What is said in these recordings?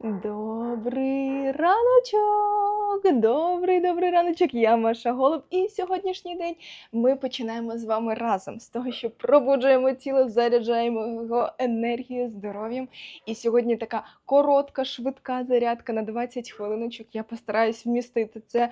Добрий раночок! Добрий добрий раночок! Я Маша Голуб, і сьогоднішній день ми починаємо з вами разом з того, що пробуджуємо тіло, заряджаємо його енергією, здоров'ям. І сьогодні така коротка, швидка зарядка на 20 хвилиночок. Я постараюсь вмістити це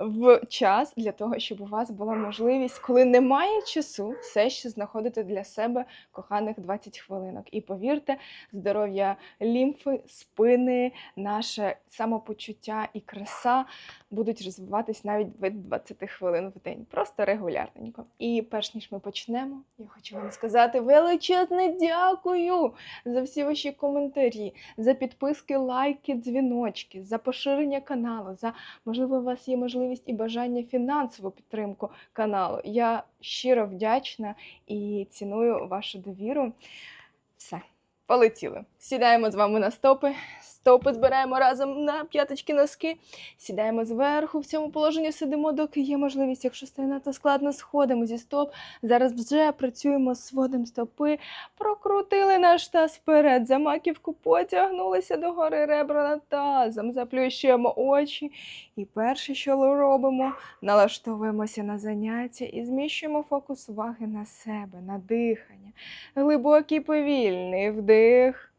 в час для того, щоб у вас була можливість, коли немає часу, все ще знаходити для себе коханих 20 хвилинок. І повірте, здоров'я лімфи, спини, наше самопочуття і краса будуть розвиватись навіть від 20 хвилин в день, просто регулярненько. І перш ніж ми почнемо, я хочу вам сказати величезне дякую за всі ваші коментарі, за підписки, лайки, дзвіночки, за поширення каналу, за можливо, у вас є можливість і бажання фінансову підтримку каналу. Я щиро вдячна і ціную вашу довіру. Все, полетіли. Сідаємо з вами на стопи. Стопи збираємо разом на п'яточки носки. Сідаємо зверху. В цьому положенні сидимо, доки є можливість. Якщо стає надто складно, сходимо зі стоп. Зараз вже працюємо з сводом стопи. Прокрутили наш таз вперед. За маківку потягнулися до гори ребра над тазом. Заплющуємо очі. І перше, що робимо, налаштовуємося на заняття і зміщуємо фокус уваги на себе, на дихання. Глибокий повільний вдих.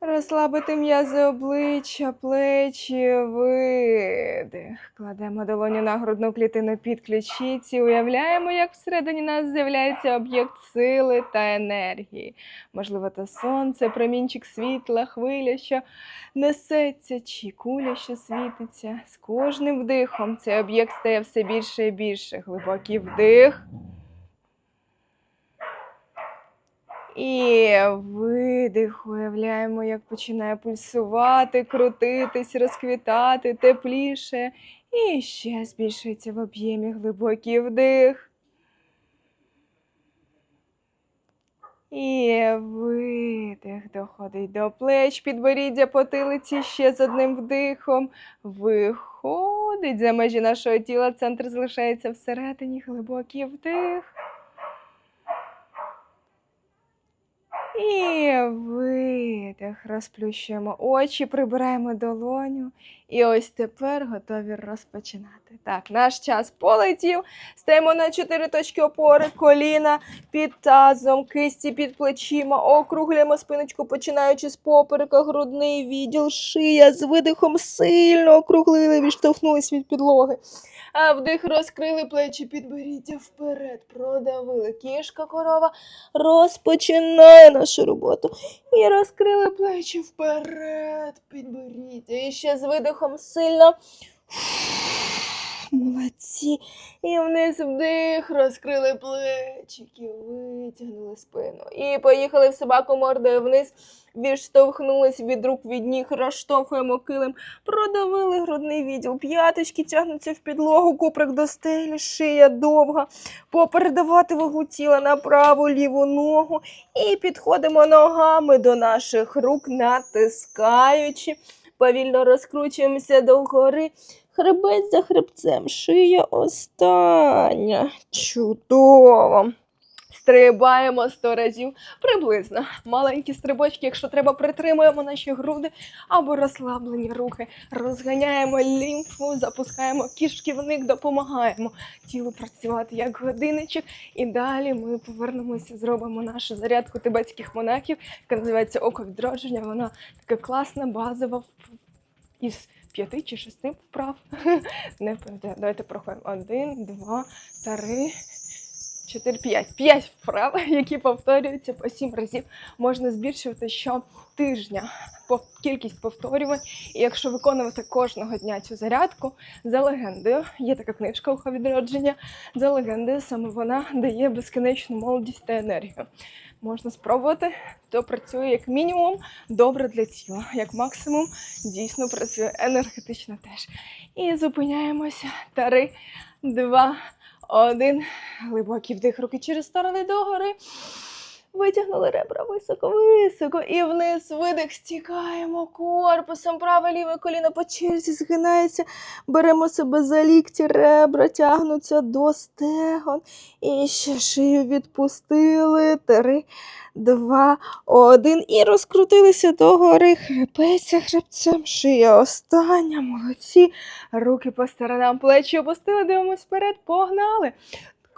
Розслабити м'язи обличчя, плечі, видих. Кладемо долоню на грудну клітину під ключиці. Уявляємо, як всередині нас з'являється об'єкт сили та енергії. Можливо, то сонце, промінчик світла, хвиля, що несеться, чи куля, що світиться. З кожним вдихом цей об'єкт стає все більше і більше. Глибокий вдих. І видих, уявляємо, як починає пульсувати, крутитись, розквітати тепліше. І ще збільшується в об'ємі глибокий вдих. І видих доходить до плеч, підборіддя потилиці ще з одним вдихом. Виходить за межі нашого тіла, центр залишається всередині, глибокий вдих. І видих, розплющуємо очі, прибираємо долоню. І ось тепер готові розпочинати. Так, наш час полетів. Стаємо на чотири точки опори, коліна під тазом, кисті під плечима, округлюємо спиночку, починаючи з поперека, грудний відділ, шия з видихом сильно округлили, відштовхнулись від підлоги. А вдих розкрили плечі, підборіддя вперед, продавили. Кішка корова розпочинає нашу роботу. І розкрили плечі вперед, підборіддя. І ще з видихом сильно. Молодці. І вниз вдих, розкрили плечики, витягнули спину. І поїхали в собаку мордою вниз, відштовхнулись від рук від ніг, розштовхуємо килим, продавили грудний відділ. П'яточки тягнуться в підлогу, куприк до стелі, шия довга. Попередавати вагу тіла на праву ліву ногу. І підходимо ногами до наших рук, натискаючи. Повільно розкручуємося догори. Хребець за хребцем, шия остання. Чудово. Стрибаємо 100 разів приблизно. Маленькі стрибочки, якщо треба, притримуємо наші груди або розслаблені руки. Розганяємо лімфу, запускаємо кишківник, допомагаємо тілу працювати як годинничок. І далі ми повернемося, зробимо нашу зарядку тибетських монахів, яка називається око відродження. Вона така класна, базова із п'яти чи шести вправ. Не пам'ятаю. Давайте проходимо. Один, два, три, чотири, п'ять. П'ять вправ, які повторюються по сім разів. Можна збільшувати щотижня по кількість повторювань. І якщо виконувати кожного дня цю зарядку, за легендою, є така книжка «Ухо відродження. За легендою, саме вона дає безкінечну молодість та енергію. Можна спробувати, то працює як мінімум добре для тіла, як максимум дійсно працює енергетично теж. І зупиняємося. Три, два, один. Глибокий вдих руки через сторони догори. Витягнули ребра високо-високо і вниз видих стікаємо корпусом. Праве ліве коліно по черзі згинається. Беремо себе за лікті, ребра тягнуться до стегон. І ще шию відпустили. Три, два, один. І розкрутилися догори. Хребеться хребцем, шия остання. Молодці. Руки по сторонам, плечі опустили, дивимось вперед, погнали.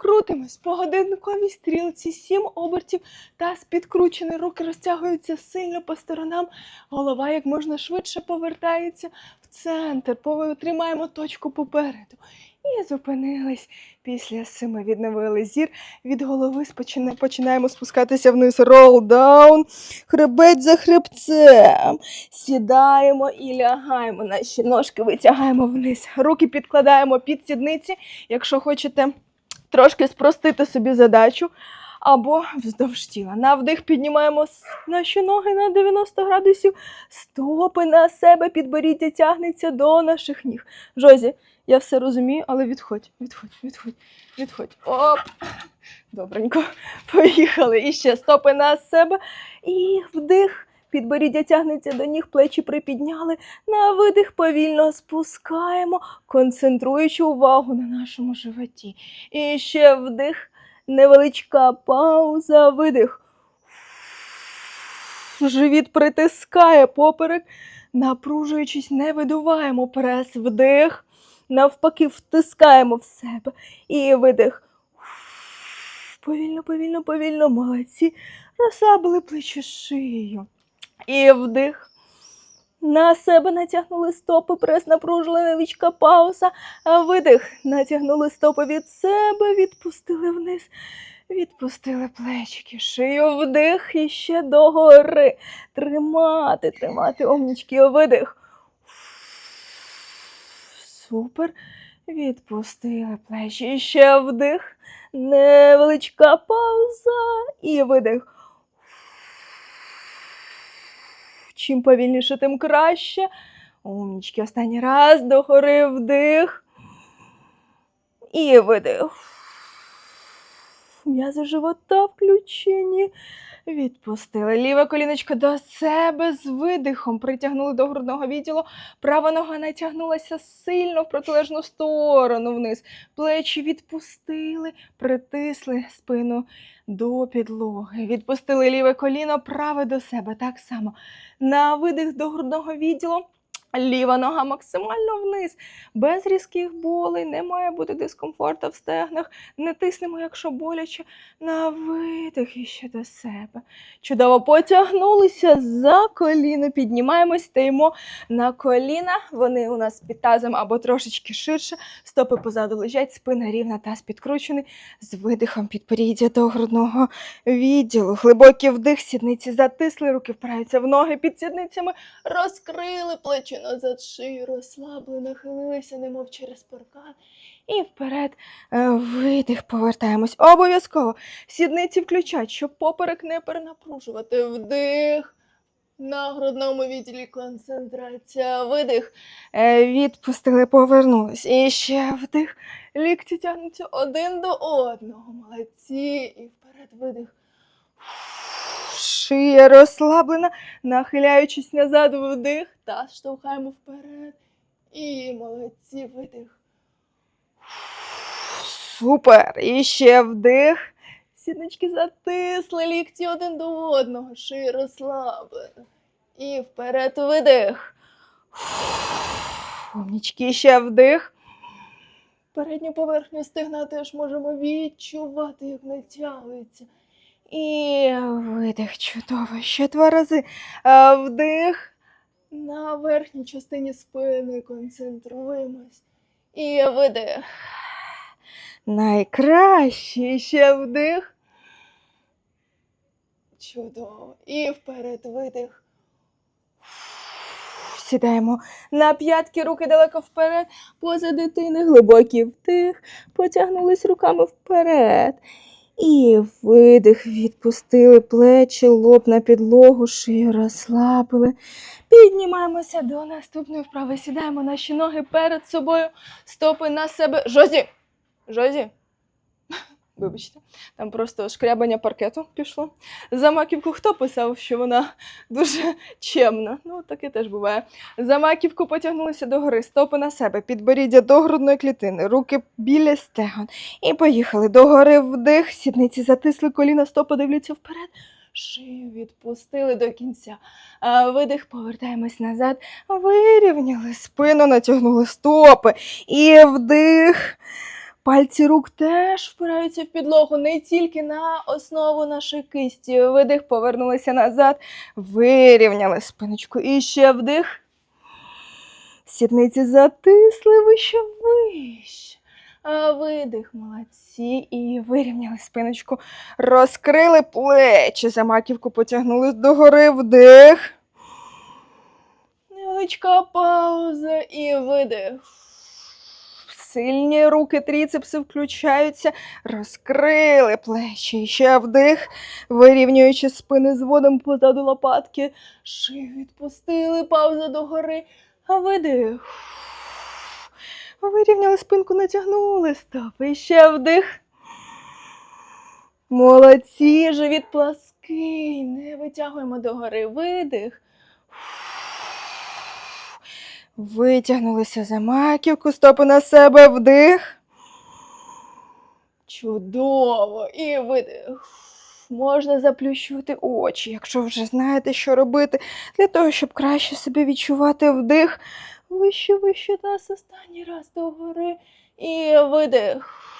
Крутимось по годинниковій стрілці, сім обертів, таз підкручений, руки розтягуються сильно по сторонам, голова як можна швидше повертається в центр, тримаємо точку попереду. І зупинились. Після семи відновили зір. Від голови починаємо спускатися вниз. Roll down, хребець за хребцем. Сідаємо і лягаємо. Наші ножки витягаємо вниз. Руки підкладаємо під сідниці, якщо хочете трошки спростити собі задачу. Або вздовж тіла. На вдих піднімаємо наші ноги на 90 градусів, стопи на себе, підборіддя тягнеться до наших ніг. Жозі, я все розумію, але відходь, відходь, відходь, відходь. Оп. Добренько. Поїхали. І ще стопи на себе. І вдих. Підборіддя тягнеться до ніг, плечі припідняли. На видих повільно спускаємо, концентруючи увагу на нашому животі. І ще вдих, невеличка пауза, видих. Живіт притискає поперек, напружуючись, не видуваємо прес, вдих, навпаки, втискаємо в себе. І видих. Повільно, повільно, повільно, молодці. Розслабили плечі шию. І вдих. На себе натягнули стопи, прес напружили невеличка пауза. А видих. Натягнули стопи від себе, відпустили вниз. Відпустили плечики, шию вдих і ще догори. Тримати, тримати омнічки, видих. Супер. Відпустили плечі. Ще вдих. Невеличка пауза. І видих. Чим повільніше, тим краще. Умнічки, останній раз догори вдих. І видих. М'язи живота включені. Відпустили. Ліве коліночко до себе з видихом. Притягнули до грудного відділу. Права нога натягнулася сильно в протилежну сторону вниз. Плечі відпустили, притисли спину до підлоги. Відпустили ліве коліно, праве до себе. Так само. На видих до грудного відділу. Ліва нога максимально вниз, без різких болей, не має бути дискомфорту в стегнах. Не тиснемо, якщо боляче, на видих і ще до себе. Чудово потягнулися за коліно, піднімаємось, стоїмо на коліна. Вони у нас під тазом або трошечки ширше, стопи позаду лежать, спина рівна, таз підкручений, з видихом підборіддя до грудного відділу. Глибокий вдих, сідниці затисли, руки впираються в ноги під сідницями, розкрили плечі назад, шию розслабили, нахилилися, немов через паркан. І вперед е, видих, повертаємось. Обов'язково сідниці включать, щоб поперек не перенапружувати. Вдих. На грудному відділі концентрація. Видих. Е, відпустили, повернулись. І ще вдих. Лікті тягнуться один до одного. Молодці. І вперед видих. Шия розслаблена, нахиляючись назад вдих, та штовхаємо вперед. І молодці, видих. Супер. І ще вдих. Сіднички затисли, лікті один до одного, шия розслаблена. І вперед видих. Умнічки, ще вдих. Передню поверхню стегна теж можемо відчувати, як натягується. І видих чудово. Ще два рази. Вдих. На верхній частині спини концентруємось. І видих. Найкраще. Ще вдих. Чудово. І вперед видих. Сідаємо на п'ятки, руки далеко вперед, поза дитини, глибокий вдих, потягнулись руками вперед. І видих, відпустили плечі, лоб на підлогу, шию розслабили. Піднімаємося до наступної вправи. Сідаємо наші ноги перед собою, стопи на себе. Жозі! Жозі! Вибачте, там просто шкрябання паркету пішло. За маківку хто писав, що вона дуже чемна? Ну, таке теж буває. За маківку потягнулися догори, стопи на себе, підборіддя до грудної клітини, руки біля стегон. І поїхали догори вдих, сідниці затисли, коліна, стопи дивляться вперед. Шию відпустили до кінця. Видих, повертаємось назад, вирівняли спину, натягнули стопи. І вдих. Пальці рук теж впираються в підлогу, не тільки на основу нашої кисті. Видих, повернулися назад, вирівняли спиночку. І ще вдих. Сідниці затисли вище вище. А видих, молодці. І вирівняли спиночку. Розкрили плечі, за маківку потягнули догори вдих. Невеличка пауза і видих. Сильні руки, тріцепси включаються, розкрили плечі. Ще вдих, вирівнюючи спини зводом позаду лопатки. Шию відпустили, пауза догори. А видих. Вирівняли спинку, натягнули стопи. Ще вдих. Молодці, живіт плаский. Не витягуємо догори. Видих. Витягнулися за маківку, стопи на себе, вдих. Чудово. І видих. Можна заплющувати очі, якщо вже знаєте, що робити, для того, щоб краще себе відчувати вдих. Вище, вище нас останній раз догори. І видих.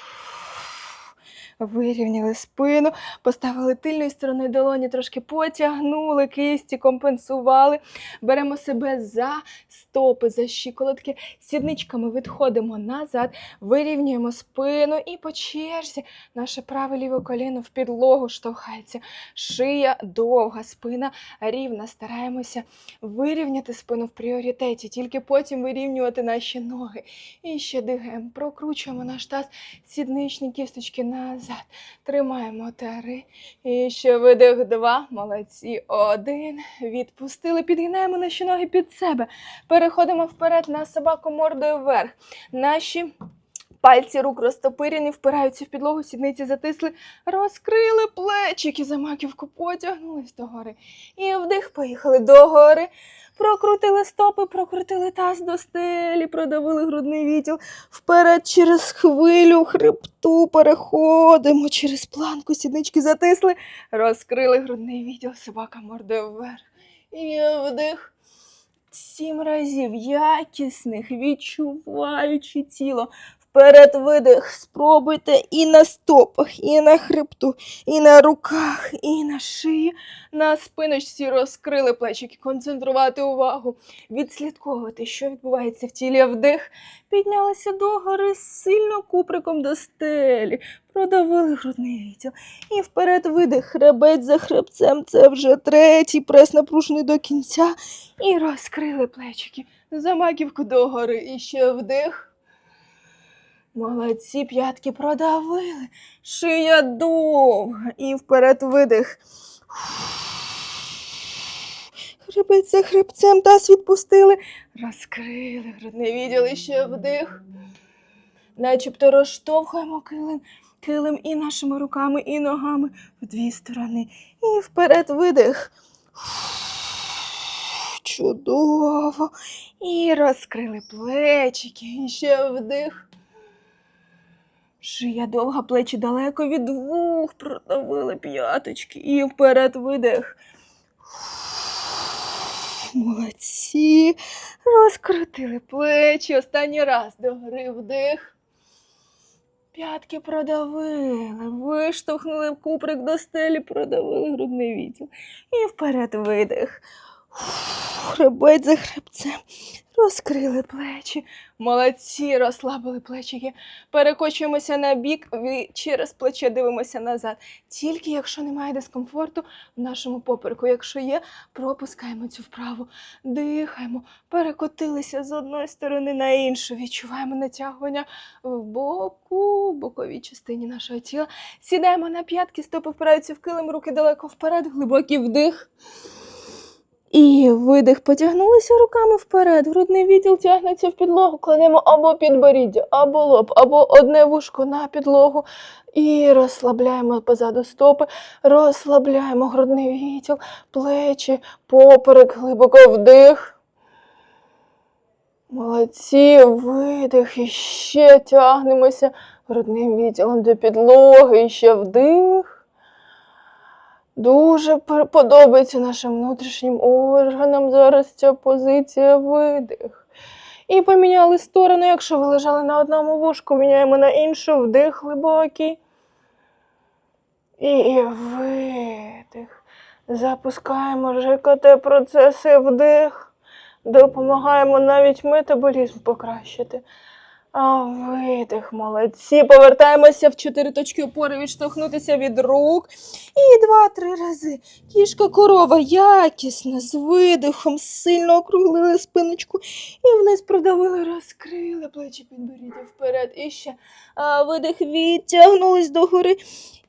Вирівняли спину, поставили тильною стороною долоні, трошки потягнули кисті, компенсували. Беремо себе за стопи, за щиколотки, сідничками відходимо назад, вирівнюємо спину і по черзі наше праве ліве коліно в підлогу штовхається. Шия довга, спина рівна. Стараємося вирівняти спину в пріоритеті, тільки потім вирівнювати наші ноги. І ще дихаємо, прокручуємо наш таз, сідничні кісточки назад. Тримаємо три. І ще видих два. Молодці. Один. Відпустили. Підгинаємо наші ноги під себе. Переходимо вперед на собаку мордою вверх. Наші пальці рук розтопирені, впираються в підлогу, сідниці затисли, розкрили плечики за маківку, потягнулись догори. І вдих, поїхали догори. Прокрутили стопи, прокрутили таз до стелі, продавили грудний відділ. Вперед через хвилю хребту переходимо через планку, сіднички затисли, розкрили грудний відділ, собака мордою вверх. І вдих. Сім разів якісних, відчуваючи тіло. Вперед видих. Спробуйте і на стопах, і на хребту, і на руках, і на шиї. На спиночці розкрили плечики, концентрувати увагу, відслідковувати, що відбувається в тілі. Вдих. Піднялися догори сильно куприком до стелі. Продавили грудний відділ. І вперед видих. Хребець за хребцем. Це вже третій прес напружений до кінця. І розкрили плечики. За маківку догори. І ще вдих. Молодці, п'ятки продавили. Шия довга. І вперед видих. Хребець за хребцем, таз відпустили. Розкрили грудний відділ ще вдих. Начебто розштовхуємо килим, килим і нашими руками, і ногами в дві сторони. І вперед видих. Чудово. І розкрили плечики. І ще вдих. Шия довга, плечі далеко від вух, продавили п'яточки і вперед видих. Молодці. Розкрутили плечі. Останній раз догори вдих. П'ятки продавили, виштовхнули куприк до стелі, продавили грудний відділ. І вперед видих. Хребець за хребцем. Розкрили плечі. Молодці, розслабили плечики. Перекочуємося на бік, через плече дивимося назад. Тільки якщо немає дискомфорту в нашому попереку. Якщо є, пропускаємо цю вправу. Дихаємо, перекотилися з одної сторони на іншу. Відчуваємо натягування в боку, в боковій частині нашого тіла. Сідаємо на п'ятки, стопи впираються в килим, руки далеко вперед, глибокий вдих. І видих, потягнулися руками вперед. Грудний відділ тягнеться в підлогу. Кладемо або підборіддя, або лоб, або одне вушко на підлогу. І розслабляємо позаду стопи, розслабляємо грудний відділ, плечі, поперек, глибоко вдих. Молодці, видих. І ще тягнемося грудним відділом до підлоги. І ще вдих. Дуже подобається нашим внутрішнім органам зараз ця позиція видих. І поміняли сторону. Якщо ви лежали на одному вушку, міняємо на іншу, вдих глибокий. І видих. Запускаємо ЖКТ процеси вдих. Допомагаємо навіть метаболізм покращити. А видих, молодці. Повертаємося в чотири точки опори, відштовхнутися від рук. І два-три рази. Кішка корова якісно, з видихом, сильно округлили спиночку і вниз продавили, розкрили плечі підборіддя вперед. І ще а, видих, відтягнулись догори.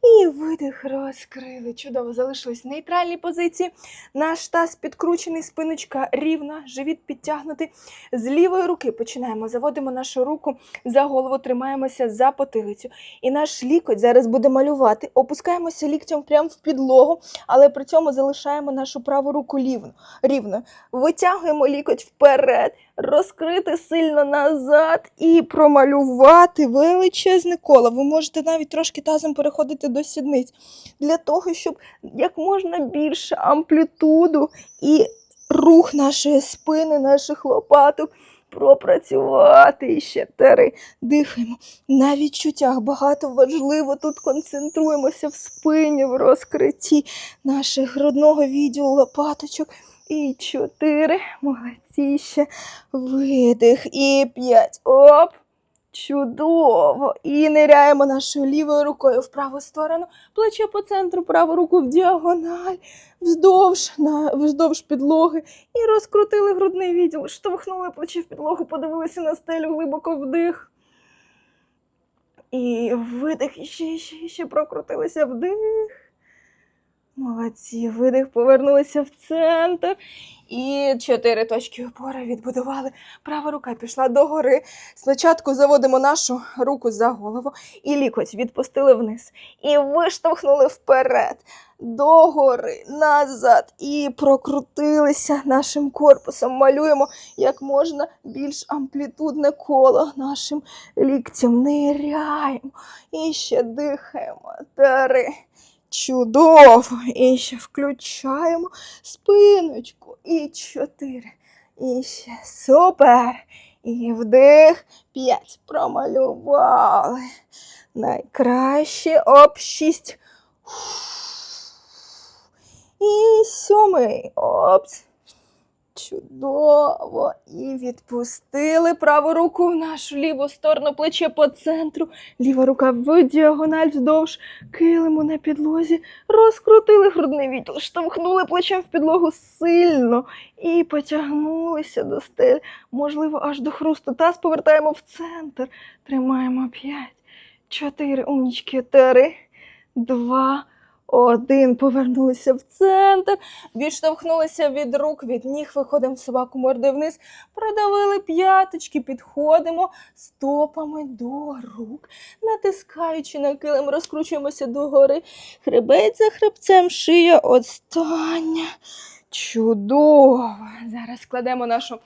І видих, розкрили. Чудово, залишились в нейтральній позиції. Наш таз підкручений, спиночка рівна, живіт підтягнутий. З лівої руки починаємо. Заводимо нашу руку за голову, тримаємося за потилицю. І наш лікоть зараз буде малювати. Опускаємося ліктем прямо в підлогу, але при цьому залишаємо нашу праву руку рівно, рівно. Витягуємо лікоть вперед, розкрити сильно назад і промалювати величезне коло. Ви можете навіть трошки тазом переходити до сідниць для того, щоб як можна більше амплітуду і рух нашої спини, наших лопаток пропрацювати. І ще три. Дихаємо. На відчуттях багато важливо. Тут концентруємося в спині, в розкритті наших грудного відділу лопаточок. І чотири. Молодці ще. Видих. І п'ять. Оп. Чудово! І ниряємо нашою лівою рукою в праву сторону, плече по центру, праву руку в діагональ, вздовж, на, вздовж підлоги. І розкрутили грудний відділ, штовхнули плече в підлогу, подивилися на стелю, глибоко вдих. І видих, і ще, і ще, ще прокрутилися вдих. Молодці, видих, повернулися в центр. І чотири точки опори відбудували. Права рука пішла догори. Спочатку заводимо нашу руку за голову і лікоть відпустили вниз. І виштовхнули вперед, догори, назад. І прокрутилися нашим корпусом. Малюємо як можна більш амплітудне коло нашим ліктем. Ниряємо. І ще дихаємо. Три. Чудово! І ще включаємо спиночку. І чотири. І ще супер. І вдих. П'ять. Промалювали. Найкраще. об шість. І сьомий. Опс. Чудово. І відпустили праву руку в нашу ліву сторону, плече по центру. Ліва рука в діагональ вздовж килиму на підлозі. Розкрутили грудний відділ, штовхнули плечем в підлогу сильно і потягнулися до стелі. Можливо, аж до хрусту. Таз повертаємо в центр. Тримаємо п'ять, чотири, умнічки, три, два, один. Повернулися в центр. Відштовхнулися від рук, від ніг, виходимо собаку морди вниз, продавили п'яточки, підходимо стопами до рук, натискаючи на килим, розкручуємося догори. Хребець за хребцем, шия остання. Чудово! Зараз кладемо нашу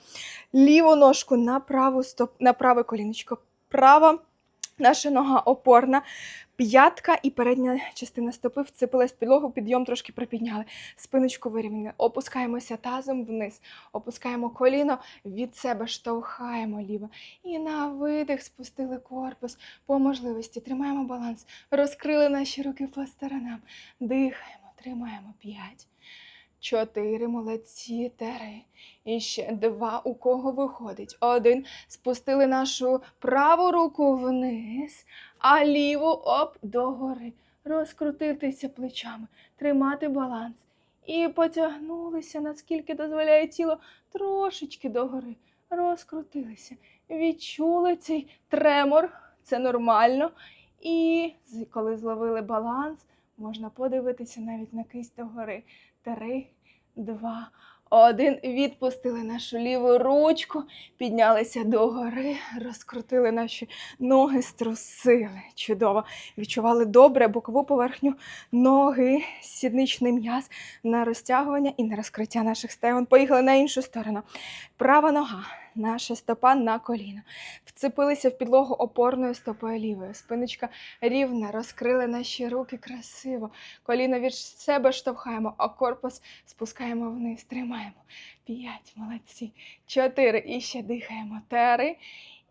ліву ножку на праву стоп, на праве коліночко. Права наша нога опорна. П'ятка і передня частина стопи вцепилась в підлогу, підйом трошки припідняли. Спиночку вирівняли. Опускаємося тазом вниз. Опускаємо коліно, від себе штовхаємо ліво. І на видих спустили корпус по можливості. Тримаємо баланс. Розкрили наші руки по сторонам. Дихаємо, тримаємо. П'ять. Чотири, молодці, три. І ще два. У кого виходить? Один. Спустили нашу праву руку вниз, а ліву оп догори. Розкрутитися плечами, тримати баланс. І потягнулися, наскільки дозволяє тіло, трошечки догори. Розкрутилися. Відчули цей тремор, це нормально. І коли зловили баланс, можна подивитися навіть на кисть догори. Три, два, Один відпустили нашу ліву ручку, піднялися догори, розкрутили наші ноги, струсили. Чудово. Відчували добре бокову поверхню ноги, сідничний м'яз на розтягування і на розкриття наших стегон. Поїхали на іншу сторону. Права нога, наша стопа на коліно. Вцепилися в підлогу опорною стопою лівою. Спиночка рівна, розкрили наші руки красиво. Коліно від себе штовхаємо, а корпус спускаємо вниз. Тримаємо. П'ять, молодці. Чотири. І ще дихаємо. Три.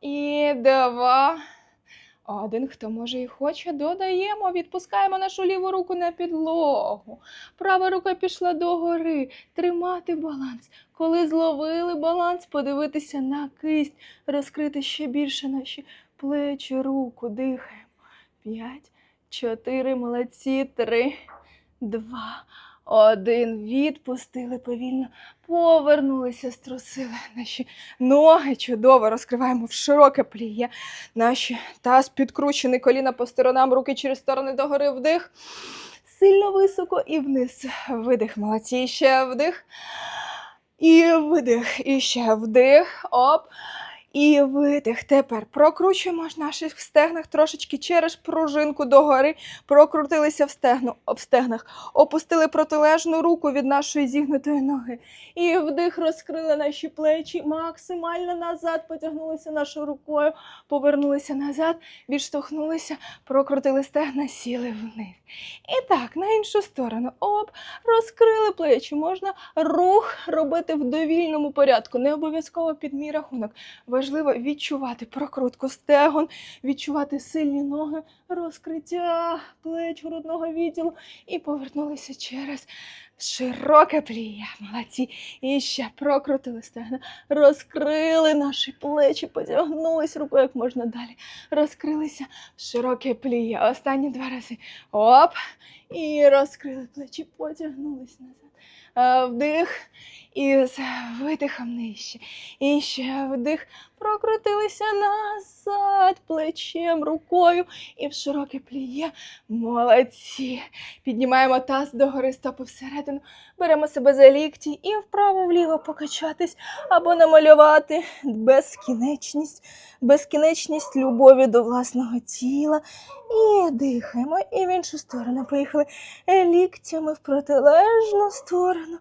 І два. Один, хто може і хоче, додаємо, відпускаємо нашу ліву руку на підлогу. Права рука пішла догори. Тримати баланс. Коли зловили баланс, подивитися на кисть, розкрити ще більше наші плечі, руку. Дихаємо. П'ять, чотири, молодці, три, два, один. Відпустили повільно, повернулися, струсили наші ноги. Чудово розкриваємо в широке пліє. Наші таз підкручений, коліна по сторонам, руки через сторони догори вдих. Сильно високо і вниз. Видих, молодці. Ще вдих. І видих. І ще вдих. Оп. І видих. Тепер прокручуємо ж наших стегнах трошечки через пружинку догори. Прокрутилися в, стегну, в стегнах. Опустили протилежну руку від нашої зігнутої ноги. І вдих розкрили наші плечі. Максимально назад потягнулися нашою рукою. Повернулися назад, відштовхнулися, прокрутили стегна, сіли вниз. І так, на іншу сторону. Оп, розкрили плечі. Можна рух робити в довільному порядку, не обов'язково під мій рахунок. Важливо відчувати прокрутку стегон, відчувати сильні ноги, розкриття плеч грудного відділу і повернулися через широке пліє. Молодці. І ще прокрутили стегна, розкрили наші плечі, потягнулись рукою як можна далі. Розкрилися широке пліє. Останні два рази. Оп. І розкрили плечі, потягнулись назад. Е, Вдих і з видихом нижче. І ще вдих. Прокрутилися назад плечем, рукою і в широке пліє. Молодці. Піднімаємо таз догори, стопи всередину. Беремо себе за лікті і вправо-вліво покачатись або намалювати безкінечність, безкінечність любові до власного тіла. І дихаємо. І в іншу сторону поїхали ліктями в протилежну сторону. 了。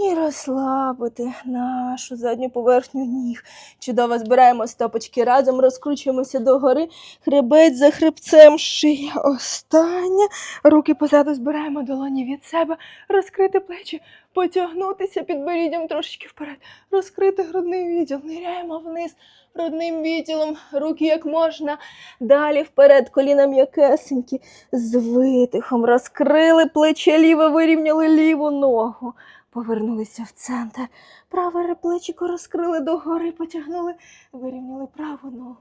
І розслабити нашу задню поверхню ніг. Чудово збираємо стопочки разом, розкручуємося догори, хребець за хребцем, шия остання. Руки позаду збираємо долоні від себе, розкрити плечі, потягнутися підборіддям трошечки вперед, розкрити грудний відділ, ниряємо вниз грудним відділом, руки як можна. Далі вперед, коліна м'якесенькі, з видихом. Розкрили плече ліве, вирівняли ліву ногу. Повернулися в центр. Праве плечико розкрили догори, потягнули, вирівняли праву ногу.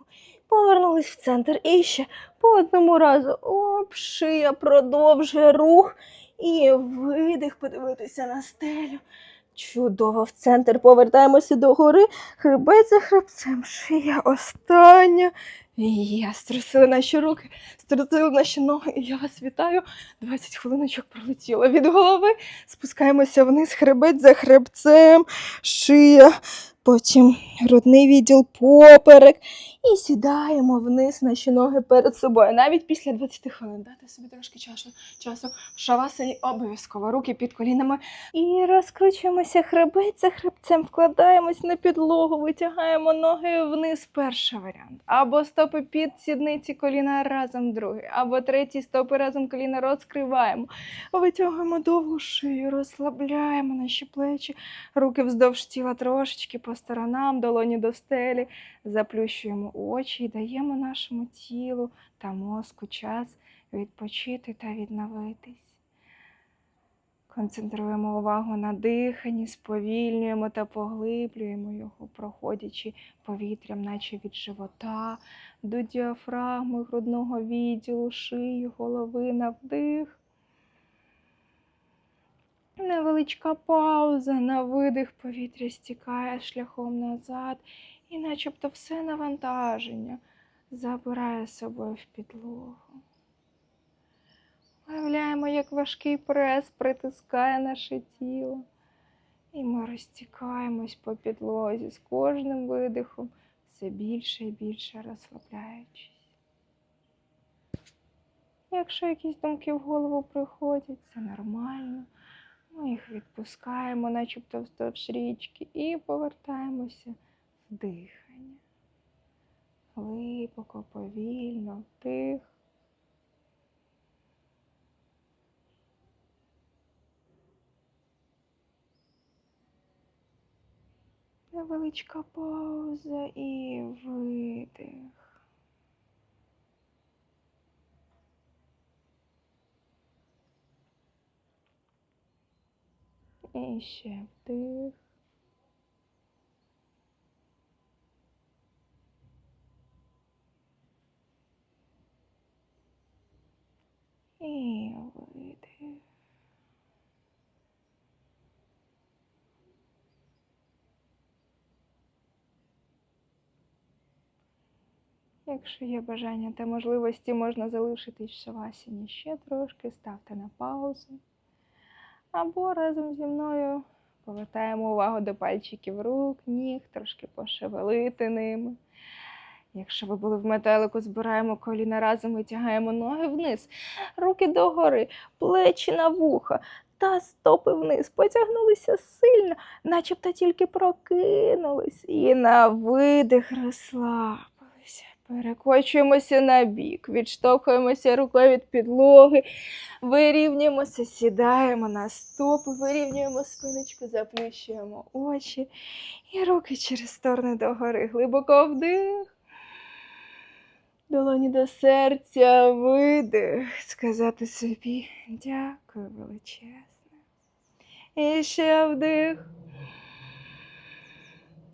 Повернулись в центр. І ще по одному разу. Оп, шия продовжує рух. І видих, подивитися на стелю. Чудово в центр. Повертаємося до гори. Хребець за хребцем. Шия остання. Є, струсила наші руки, струсили наші ноги. І я вас вітаю. 20 хвилиночок пролетіло від голови. Спускаємося вниз, хребець за хребцем, шия, потім грудний відділ, поперек. І сідаємо вниз наші ноги перед собою. Навіть після 20 хвилин дати собі трошки часу. часу. В шавасані обов'язково руки під колінами. І розкручуємося хребець за хребцем, вкладаємось на підлогу, витягаємо ноги вниз. Перший варіант. Або стопи під сідниці, коліна разом другий. Або третій стопи разом коліна розкриваємо. Витягуємо довгу шию, розслабляємо наші плечі, руки вздовж тіла трошечки по сторонам, долоні до стелі, заплющуємо очі і даємо нашому тілу та мозку час відпочити та відновитись. Концентруємо увагу на диханні, сповільнюємо та поглиблюємо його, проходячи повітрям, наче від живота до діафрагми грудного відділу, шиї, голови на вдих. Невеличка пауза на видих повітря стікає шляхом назад, і начебто все навантаження забирає з собою в підлогу. Уявляємо, як важкий прес притискає наше тіло. І ми розтікаємось по підлозі з кожним видихом, все більше і більше розслабляючись. Якщо якісь думки в голову приходять, це нормально. Ми їх відпускаємо, начебто вздовж річки, і повертаємося в дихання. Глибоко, повільно, вдих. Невеличка пауза і видих. І ще вдих. І видих. Якщо є бажання та можливості, можна залишитись в шавасіні ще трошки, ставте на паузу. Або разом зі мною повертаємо увагу до пальчиків рук, ніг, трошки пошевелити ними. Якщо ви були в метелику, збираємо коліна разом, витягаємо ноги вниз, руки догори, плечі на вуха та стопи вниз. Потягнулися сильно, начебто тільки прокинулись. І на видих розслабилися. Перекочуємося на бік, відштовхуємося рукою від підлоги, вирівнюємося, сідаємо на стопи, вирівнюємо спиночку, заплющуємо очі і руки через сторони догори. Глибоко вдих. Долоні до серця, видих, сказати собі дякую величезне. І ще вдих.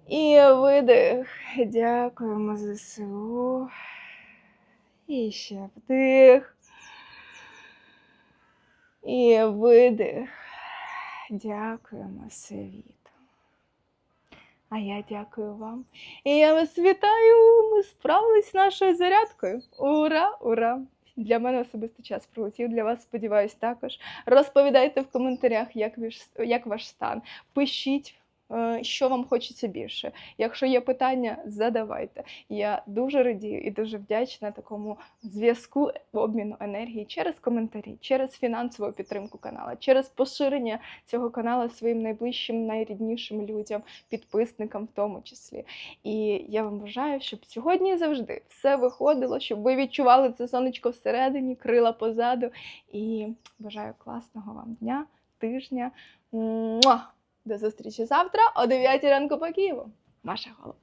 І видих. Дякуємо ЗСУ. І ще вдих. І видих. Дякуємо світу. А я дякую вам. І я вас вітаю. Ми справились з нашою зарядкою. Ура! Ура! Для мене особисто час прилетів, для вас, сподіваюсь, також. Розповідайте в коментарях, як ваш, як ваш стан. Пишіть, що вам хочеться більше. Якщо є питання, задавайте. Я дуже радію і дуже вдячна такому зв'язку обміну енергії через коментарі, через фінансову підтримку каналу, через поширення цього каналу своїм найближчим, найріднішим людям, підписникам в тому числі. І я вам бажаю, щоб сьогодні і завжди все виходило, щоб ви відчували це сонечко всередині, крила позаду. І бажаю класного вам дня, тижня. Муа! До зустрічі завтра о 9 ранку по Києву. Маша Голуб.